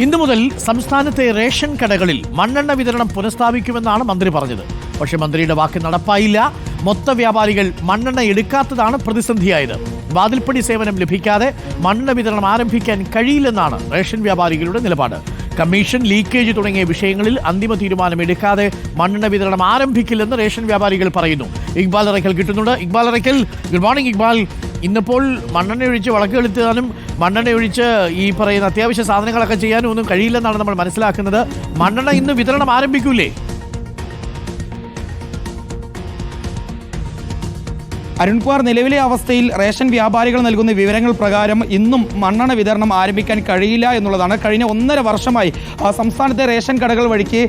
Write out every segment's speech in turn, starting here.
ഇന്നു മുതൽ സംസ്ഥാനത്തെ റേഷൻ കടകളിൽ മണ്ണെണ്ണ വിതരണം പുനഃസ്ഥാപിക്കുമെന്നാണ് മന്ത്രി പറഞ്ഞത്. പക്ഷേ മന്ത്രിയുടെ വാക്ക് നടപ്പായില്ല. മൊത്ത വ്യാപാരികൾ മണ്ണെണ്ണ എടുക്കാത്തതാണ് പ്രതിസന്ധിയായത്. വാതിൽപ്പടി സേവനം ലഭിക്കാതെ മണ്ണെണ്ണ വിതരണം ആരംഭിക്കാൻ കഴിയില്ലെന്നാണ് റേഷൻ വ്യാപാരികളുടെ നിലപാട്. കമ്മീഷൻ ലീക്കേജ് തുടങ്ങിയ വിഷയങ്ങളിൽ അന്തിമ തീരുമാനം എടുക്കാതെ മണ്ണെണ്ണ വിതരണം ആരംഭിക്കില്ലെന്ന് റേഷൻ വ്യാപാരികൾ പറയുന്നു. ഇക്ബാൽ അറയ്ക്കൽ കിട്ടുന്നുണ്ട്. Iqbal Arakkal good morning Iqbal. ഇന്നിപ്പോൾ മണ്ണെണ്ണ ഒഴിച്ച് വിളക്കെടുത്താനും മണ്ണെണ്ണ ഒഴിച്ച് ഈ പറയുന്ന അത്യാവശ്യ സാധനങ്ങളൊക്കെ ചെയ്യാനും ഒന്നും കഴിയില്ലെന്നാണ് നമ്മൾ മനസ്സിലാക്കുന്നത്. മണ്ണെണ്ണ ഇന്ന് വിതരണം ആരംഭിക്കൂലേ? അരുൺകുമാർ നിലവിലെ അവസ്ഥയിൽ റേഷൻ വ്യാപാരികൾ നൽകുന്ന വിവരങ്ങൾ പ്രകാരം ഇന്നും മണ്ണെണ്ണ വിതരണം ആരംഭിക്കാൻ കഴിയില്ല എന്നുള്ളതാണ്. കഴിഞ്ഞ ഒന്നര വർഷമായി സംസ്ഥാനത്തെ റേഷൻ കടകൾ വഴിക്ക്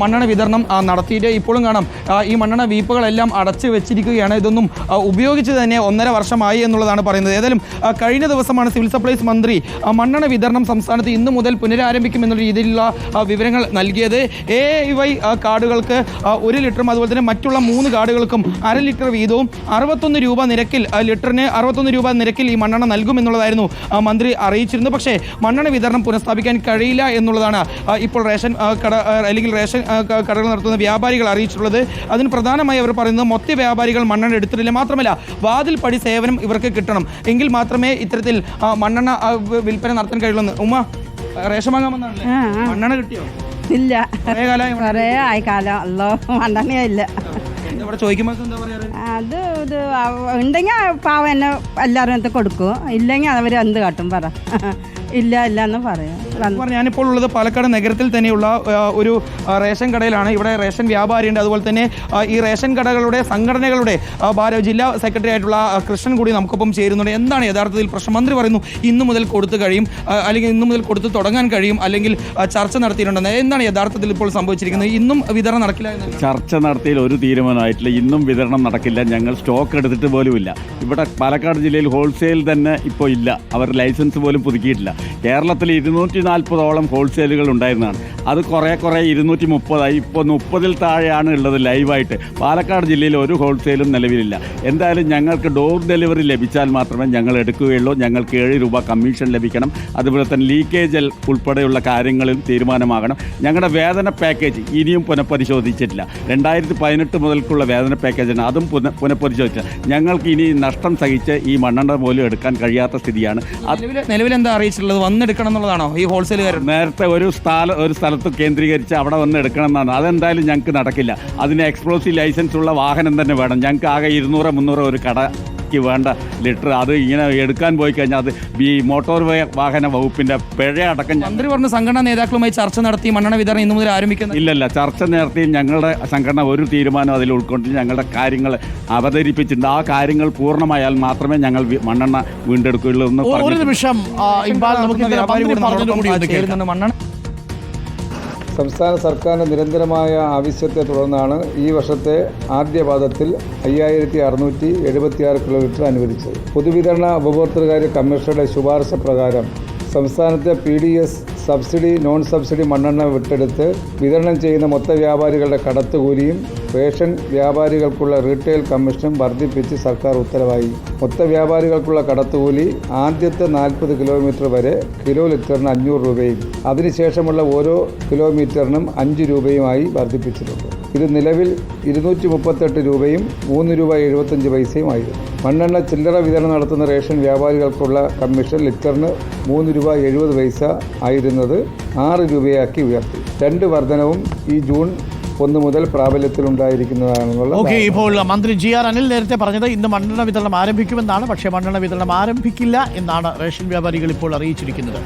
മണ്ണെണ്ണ വിതരണം നടത്തിയിട്ട് ഇപ്പോഴും കാണാം. ഈ മണ്ണെണ്ണ വീപ്പുകളെല്ലാം അടച്ചു വെച്ചിരിക്കുകയാണ്. ഇതൊന്നും ഉപയോഗിച്ച് തന്നെ ഒന്നര വർഷമായി എന്നുള്ളതാണ് പറയുന്നത്. ഏതായാലും കഴിഞ്ഞ ദിവസമാണ് സിവിൽ സപ്ലൈസ് മന്ത്രി മണ്ണെണ്ണ വിതരണം സംസ്ഥാനത്ത് ഇന്നു മുതൽ പുനരാരംഭിക്കും എന്നുള്ള രീതിയിലുള്ള വിവരങ്ങൾ നൽകിയത്. എ വൈ കാർഡുകൾക്ക് ഒരു ലിറ്ററും അതുപോലെ തന്നെ മറ്റുള്ള മൂന്ന് കാർഡുകൾക്കും അര ലിറ്റർ വീതവും അറുപത്തൊന്ന് രൂപ നിരക്കിൽ ലിറ്ററിന് അറുപത്തൊന്ന് രൂപ നിരക്കിൽ ഈ മണ്ണെണ്ണ നൽകുമെന്നുള്ളതായിരുന്നു മന്ത്രി അറിയിച്ചിരുന്നത്. പക്ഷേ മണ്ണെണ്ണ വിതരണം പുനഃസ്ഥാപിക്കാൻ കഴിയില്ല എന്നുള്ളതാണ് ഇപ്പോൾ റേഷൻ കട അല്ലെങ്കിൽ റേഷൻ കടകൾ നടത്തുന്ന വ്യാപാരികൾ അറിയിച്ചിട്ടുള്ളത്. അതിന് പ്രധാനമായി അവർ പറയുന്നത് മൊത്ത വ്യാപാരികൾ മണ്ണെണ്ണ എടുത്തിട്ടില്ല മാത്രമല്ല വാതിൽ പടി സേവനം ഇവർക്ക് കിട്ടണം. എങ്കിൽ മാത്രമേ ഇത്തരത്തിൽ മണ്ണെണ്ണ വിൽപ്പന നടത്താൻ കഴിയുള്ളൂ ഉമ്മ റേഷൻ വാങ്ങാമെന്നാണല്ലേ. മണ്ണെണ്ണ കിട്ടിയോ? ഇല്ല. കുറേ ആയി കാലം. അല്ലോ മണ്ണെണ്ണ ഇല്ല. എന്താ ഇവിടെ അത് ഇത് ഉണ്ടെങ്കിൽ പാവ എന്നെ എല്ലാവരും കൊടുക്കും. ഇല്ലെങ്കിൽ അവർ എന്ത് കാട്ടും പറ. ഇല്ല ഇല്ല എന്ന് പറയും. ഞാനിപ്പോൾ ഉള്ളത് പാലക്കാട് നഗരത്തിൽ തന്നെയുള്ള ഒരു റേഷൻ കടയിലാണ്. ഇവിടെ റേഷൻ വ്യാപാരിയുണ്ട്. അതുപോലെ തന്നെ ഈ റേഷൻ കടകളുടെ സംഘടനകളുടെ ജില്ലാ സെക്രട്ടറി ആയിട്ടുള്ള കൃഷ്ണൻ കൂടി നമുക്കൊപ്പം ചേരുന്നുണ്ട്. എന്താണ് യഥാർത്ഥത്തിൽ പ്രശ്നം? മന്ത്രി പറയുന്നു ഇന്നു മുതൽ കൊടുത്തു കഴിയും അല്ലെങ്കിൽ ഇന്നു മുതൽ കൊടുത്തു തുടങ്ങാൻ കഴിയും അല്ലെങ്കിൽ ചർച്ച നടത്തിയിട്ടുണ്ടെന്ന്. എന്താണ് യഥാർത്ഥത്തിൽ ഇപ്പോൾ സംഭവിച്ചിരിക്കുന്നത്? ഇന്നും വിതരണം നടക്കില്ല ചർച്ച നടത്തിയിൽ ഒരു തീരുമാനമായിട്ടില്ല. ഇന്നും വിതരണം നടക്കില്ല. ഞങ്ങൾ സ്റ്റോക്ക് എടുത്തിട്ട് പോലുമില്ല. ഇവിടെ പാലക്കാട് ജില്ലയിൽ ഹോൾസെയിൽ തന്നെ ഇപ്പോൾ ഇല്ല. അവർ ലൈസൻസ് പോലും പുതുക്കിയിട്ടില്ല. കേരളത്തിൽ ഇരുന്നൂറ്റി നാൽപ്പതോളം ഹോൾസെയിലുകൾ ഉണ്ടായിരുന്നതാണ്. അത് കുറേ കുറേ ഇരുന്നൂറ്റി മുപ്പതായി ഇപ്പോൾ മുപ്പതിൽ താഴെയാണ് ഉള്ളത് ലൈവായിട്ട്. പാലക്കാട് ജില്ലയിൽ ഒരു ഹോൾസെയിലും നിലവിലില്ല. എന്തായാലും ഞങ്ങൾക്ക് ഡോർ ഡെലിവറി ലഭിച്ചാൽ മാത്രമേ ഞങ്ങൾ എടുക്കുകയുള്ളൂ. ഞങ്ങൾക്ക് ഏഴ് രൂപ കമ്മീഷൻ ലഭിക്കണം. അതുപോലെ തന്നെ ലീക്കേജ് ഉൾപ്പെടെയുള്ള കാര്യങ്ങളിൽ തീരുമാനമാകണം. ഞങ്ങളുടെ വേതന പാക്കേജ് ഇനിയും പുനഃപരിശോധിച്ചിട്ടില്ല. രണ്ടായിരത്തി പതിനെട്ട് മുതൽക്കുള്ള വേതന പാക്കേജാണ്. അതും പുന പുനഃപരിശോധിച്ചത് ഞങ്ങൾക്ക് ഇനി നഷ്ടം സഹിച്ച് ഈ മണ്ണെണ്ണ പോലും എടുക്കാൻ കഴിയാത്ത സ്ഥിതിയാണ്. നിലവിൽ എന്താ അറിയിച്ചിട്ടുള്ളത്? വന്നെടുക്കണം എന്നുള്ളതാണോ? ഈ ഹോൾസെയിലുകാർ നേരത്തെ ഒരു സ്ഥല ഒരു സ്ഥലത്ത് കേന്ദ്രീകരിച്ച് അവിടെ വന്ന് എടുക്കണം എന്നാണ് അതെന്തായാലും ഞങ്ങൾക്ക് നടക്കില്ല. അതിന് എക്സ്പ്ലോസീവ് ലൈസൻസ് ഉള്ള വാഹനം തന്നെ വേണം. ഞങ്ങൾക്ക് ആകെ ഇരുന്നൂറ് മുന്നൂറ് ഒരു കടയ്ക്ക് വേണ്ട ലിറ്റർ അത് ഇങ്ങനെ എടുക്കാൻ പോയി കഴിഞ്ഞാൽ അത് ഈ മോട്ടോർ വാഹന വകുപ്പിന്റെ പിഴ അടക്കം മന്ത്രി പറഞ്ഞ സംഘടനാ നേതാക്കളുമായി ചർച്ച നടത്തി മണ്ണെണ്ണ വിതരണം ഇന്നു മുതൽ ആരംഭിക്കുന്നു ഇല്ലല്ല ചർച്ച നടത്തി ഞങ്ങളുടെ സംഘടന ഒരു തീരുമാനം അതിൽ ഉൾക്കൊണ്ട് ഞങ്ങളുടെ കാര്യങ്ങൾ അവതരിപ്പിച്ചിട്ടുണ്ട് ആ കാര്യങ്ങൾ പൂർണമായാൽ മാത്രമേ ഞങ്ങൾ മണ്ണെണ്ണ വീണ്ടെടുക്കുകയുള്ളൂ എന്ന് പറഞ്ഞു നിമിഷം ആ, ഇക്ബാൽ നമുക്ക് ഇതിലെ സംസ്ഥാന സർക്കാരിന്റെ നിരന്തരമായ ആവശ്യത്തെ തുടർന്നാണ് ഈ വർഷത്തെ ആദ്യപാദത്തിൽ അയ്യായിരത്തി അറുന്നൂറ്റി എഴുപത്തിയാറ് കിലോമീറ്റർ അനുവദിച്ചത്. പൊതുവിതരണ ഉപഭോക്തൃകാര്യ കമ്മീഷണറുടെ ശുപാർശ പ്രകാരം സംസ്ഥാനത്തെ P D S subsidy non subsidy മണ്ണെണ്ണ വിട്ടെടുത്ത് വിതരണം ചെയ്യുന്ന മൊത്ത വ്യാപാരികളുടെ കടത്തുകൂലിയും റേഷൻ വ്യാപാരികൾക്കുള്ള റീറ്റെയിൽ കമ്മീഷനും വർദ്ധിപ്പിച്ച് സർക്കാർ ഉത്തരവായി. മൊത്ത വ്യാപാരികൾക്കുള്ള കടത്തുകൂലി ആദ്യത്തെ നാൽപ്പത് കിലോമീറ്റർ വരെ കിലോ ലിറ്ററിന് അഞ്ഞൂറ് രൂപയും അതിനുശേഷമുള്ള ഓരോ കിലോമീറ്ററിനും അഞ്ച് രൂപയുമായി വർദ്ധിപ്പിച്ചിട്ടുണ്ട്. ഇത് നിലവിൽ ഇരുന്നൂറ്റി മുപ്പത്തെട്ട് രൂപയും മൂന്ന് രൂപ എഴുപത്തഞ്ച് പൈസയും ആയിരുന്നു. മണ്ണെണ്ണ ചില്ലറ വിതരണം നടത്തുന്ന റേഷൻ വ്യാപാരികൾക്കുള്ള കമ്മീഷൻ ലിറ്ററിന് മൂന്ന് രൂപ എഴുപത് പൈസ ആയിരുന്നത് ആറ് രൂപയാക്കി ഉയർത്തി. രണ്ട് വർധനവും ഈ ജൂൺ ഒന്ന് മുതൽ പ്രാബല്യത്തിലുണ്ടായിരിക്കുന്നതാണെന്നുള്ള ഓക്കെ ഇപ്പോൾ മന്ത്രി ജി ആർ അനിൽ നേരത്തെ പറഞ്ഞത് ഇന്ന് മണ്ണെണ്ണ വിതരണം ആരംഭിക്കുമെന്നാണ്. പക്ഷേ മണ്ണെണ്ണ വിതരണം ആരംഭിക്കില്ല എന്നാണ് റേഷൻ വ്യാപാരികൾ ഇപ്പോൾ അറിയിച്ചിരിക്കുന്നത്.